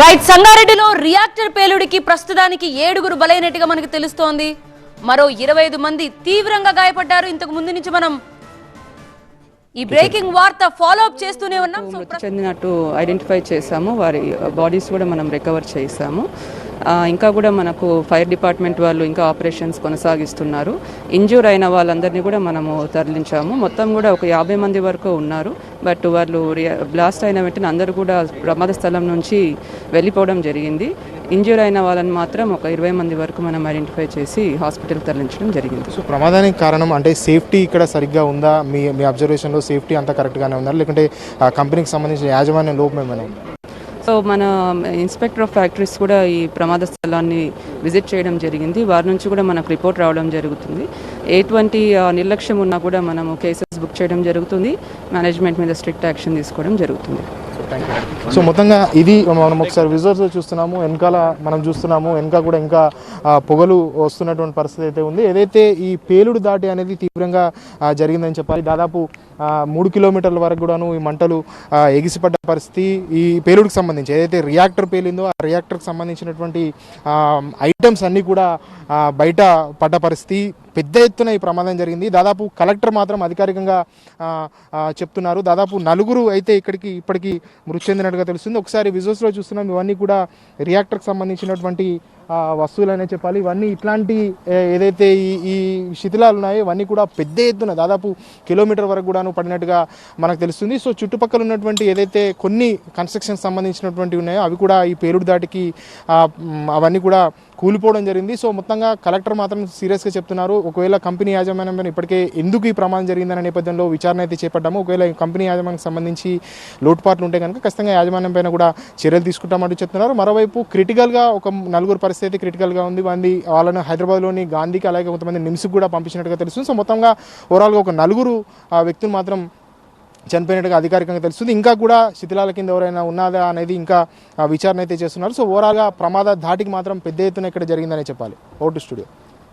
Right సంగారెడ్డిలో reactor పేలుడికి ప్రస్తుతానికి ఏడుగురు బలైనట్టుగా మనకు తెలుస్తోంది. మరో ఇరవై ఐదు మంది తీవ్రంగా గాయపడ్డారు. ఇంతకు ముందు నుంచి మనం ఈ బ్రేకింగ్ వార్త ఫాలో అప్ చేస్తూనే ఉన్నాం. మృతి చెందినట్టు ఐడెంటిఫై చేశాము. వారి uh, బాడీస్ కూడా మనం రికవర్ చేశాము. ఇంకా కూడా మనకు ఫైర్ డిపార్ట్మెంట్ వాళ్ళు ఇంకా ఆపరేషన్స్ కొనసాగిస్తున్నారు. ఇంజూర్ అయిన వాళ్ళందరినీ కూడా మనము తరలించాము. మొత్తం కూడా ఒక యాభై మంది వరకు ఉన్నారు. బట్ వాళ్ళు బ్లాస్ట్ అయిన వెంటనే అందరూ కూడా ప్రమాద స్థలం నుంచి వెళ్ళిపోవడం జరిగింది. ఇంజూర్ అయిన వాళ్ళని మాత్రం ఒక ఇరవై మంది వరకు మనం ఐడెంటిఫై చేసి హాస్పిటల్ తరలించడం జరిగింది. సో ప్రమాదానికి కారణం అంటే సేఫ్టీ ఇక్కడ సరిగ్గా ఉందా? మీ మీ అబ్జర్వేషన్లో సేఫ్టీ అంతా కరెక్ట్గానే ఉందా? లేకుంటే ఆ కంపెనీకి సంబంధించిన యాజమాన్యం లోపం ఏమైనా సో మన ఇన్స్పెక్టర్ ఆఫ్ ఫ్యాక్టరీస్ కూడా ఈ ప్రమాద స్థలాన్ని విజిట్ చేయడం జరిగింది. వారి నుంచి కూడా మనకు రిపోర్ట్ రావడం జరుగుతుంది. ఎటువంటి నిర్లక్ష్యం ఉన్నా కూడా మనము కేసెస్ బుక్ చేయడం జరుగుతుంది. మేనేజ్మెంట్ మీద స్ట్రిక్ట్ యాక్షన్ తీసుకోవడం జరుగుతుంది. సో మొత్తంగా ఇది మనం ఒకసారి విజువల్స్ చూస్తున్నాము వెనకాల మనం చూస్తున్నాము వెనక కూడా ఇంకా పొగలు వస్తున్నటువంటి పరిస్థితి అయితే ఉంది. ఏదైతే ఈ పేలుడు దాటి అనేది తీవ్రంగా జరిగిందని చెప్పాలి దాదాపు మూడు కిలోమీటర్ల వరకు కూడాను ఈ మంటలు ఎగిసిపడ్డ పరిస్థితి ఈ పేలుడికి సంబంధించి ఏదైతే రియాక్టర్ పేలిందో ఆ రియాక్టర్కి సంబంధించినటువంటి ఐటమ్స్ అన్నీ కూడా బయట పడ్డ పరిస్థితి పెద్ద ఎత్తున ఈ ప్రమాదం జరిగింది. దాదాపు కలెక్టర్ మాత్రం అధికారికంగా చెప్తున్నారు. దాదాపు నలుగురు అయితే ఇక్కడికి ఇప్పటికి మృతి చెందినట్టుగా తెలుస్తుంది. ఒకసారి విజువల్స్లో చూస్తున్నాం ఇవన్నీ కూడా రియాక్టర్కి సంబంధించినటువంటి వస్తువులనే చెప్పాలి. ఇవన్నీ ఇట్లాంటి ఏదైతే ఈ ఈ శిథిలాలు ఉన్నాయో ఇవన్నీ కూడా పెద్ద ఎత్తున దాదాపు కిలోమీటర్ వరకు కూడాను పడినట్టుగా మనకు తెలుస్తుంది. సో చుట్టుపక్కల ఉన్నటువంటి ఏదైతే కొన్ని కన్స్ట్రక్షన్ సంబంధించినటువంటి ఉన్నాయో అవి కూడా ఈ పేలుడు దాటికి అవన్నీ కూడా కూలిపోవడం జరిగింది. సో మొత్తంగా కలెక్టర్ మాత్రం సీరియస్గా చెప్తున్నారు ఒకవేళ కంపెనీ యాజమాన్యం ఇప్పటికే ఎందుకు ఈ ప్రమాదం జరిగిందనే నేపథ్యంలో విచారణ అయితే చేపట్టాము. ఒకవేళ ఈ కంపెనీ యాజమాన్యం సంబంధించి లోటుపాట్లు ఉంటే కనుక ఖచ్చితంగా యాజమాన్యం పైన కూడా చర్యలు తీసుకుంటామంటూ చెప్తున్నారు. మరోవైపు క్రిటికల్గా ఒక నలుగురు పరిస్థితి క్రిటికల్గా ఉంది. మంది వాళ్ళని హైదరాబాద్లోని గాంధీకి అలాగే కొంతమంది నిమ్స్కి కూడా పంపించినట్టుగా తెలుస్తుంది. సో మొత్తంగా ఓవరాల్గా ఒక నలుగురు వ్యక్తులు మాత్రం చనిపోయినట్టుగా అధికారికంగా తెలుస్తుంది. ఇంకా కూడా శిథిలాల కింద ఎవరైనా ఉన్నదా అనేది ఇంకా విచారణ అయితే చేస్తున్నారు. సో ఓవరాల్గా ప్రమాద ధాటికి మాత్రం పెద్ద ఎత్తున ఇక్కడ జరిగిందనే చెప్పాలి. Vote studio.